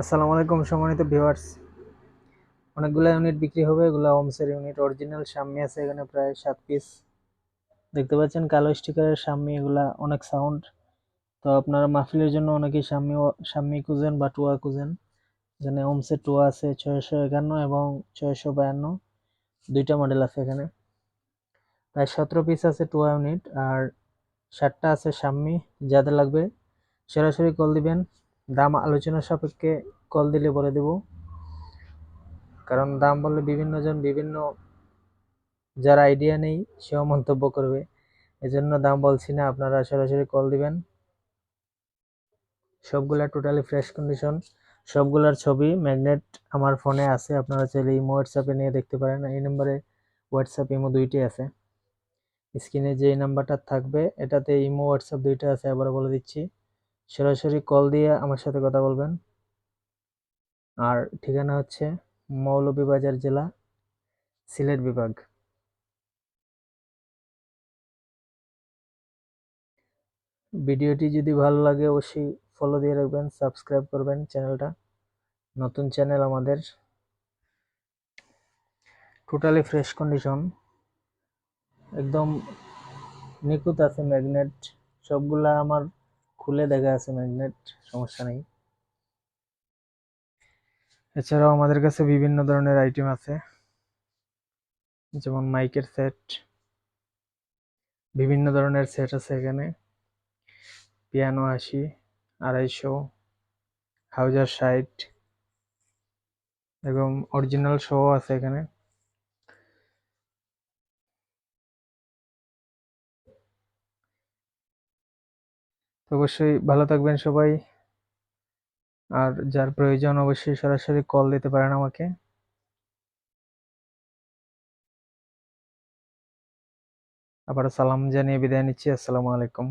আসসালামু আলাইকুম সম্মানিত ভিউয়ার্স। অনেকগুলো ইউনিট বিক্রি হবে, এগুলো ওমসের ইউনিট অরিজিনাল সামনে আছে এখানে প্রায় সাত পিস দেখতে পাচ্ছেন কালো স্টিকারের সামনে এগুলা অনেক সাউন্ড তো আপনারা মাহফিলের জন্য অনেকেই সামনে সামনে খুঁজেন বা টুয়া খুঁজেন। এখানে ওমসের টুয়া আছে ছয়শো একান্ন এবং ছয়শো বায়ান্ন। দুইটা মডেল আছে এখানে। প্রায় সতেরো পিস আছে টুয়া ইউনিট আর ষাটটা আছে সামনে, যাদের লাগবে সরাসরি কল দিবেন। দাম আলোচনা সাপেক্ষে কল দিলে বলে দেব। কারণ দাম বললে বিভিন্ন জন বিভিন্ন যার আইডিয়া নেই, সেও মন্তব্য করবে। এজন্য দাম বলছি না, আপনারা সরাসরি কল দিবেন। সবগুলা টোটালি ফ্রেশ কন্ডিশন সবগুলার ছবি ম্যাগনেট আমার ফোনে আছে, আপনারা চাইলে ইমো হোয়াটসঅ্যাপে নিয়ে দেখতে পারেন। এই নম্বরে হোয়াটসঅ্যাপ ইমো দুইটি আছে। স্ক্রিনে যে নাম্বারটা থাকবে, এটাতে ইমো হোয়াটসঅ্যাপ দুইটা আছে আবার বলে দিচ্ছি। সরাসরি কল দিয়ে আমার সাথে কথা বলবেন। আর ঠিকানা হচ্ছে মৌলভীবাজার জেলা, সিলেট বিভাগ। ভিডিওটি যদি ভালো লাগে অবশ্যই ফলো দিয়ে রাখবেন সাবস্ক্রাইব করবেন চ্যানেলটা নতুন চ্যানেল আমাদের। টোটালি ফ্রেশ কন্ডিশন একদম নিখুঁত আছে ম্যাগনেট সবগুলা আমার খুলে দেখা আছে ম্যাগনেট সমস্যা নেই। এছাড়াও আমাদের কাছে বিভিন্ন ধরনের আইটেম আছে। যেমন মাইকের সেট বিভিন্ন ধরনের সেট আছে এখানে। পিয়ানো আশি, আড়াইশো, হাউজার ষাট, এবং অরিজিনাল শো আছে এখানে। অবশ্যই ভালো থাকবেন সবাই। আর যার প্রয়োজন অবশ্যই সরাসরি কল দিতে পারেন আমাকে। আবার সালাম জানিয়ে বিদায় নিচ্ছি। আসসালামু আলাইকুম।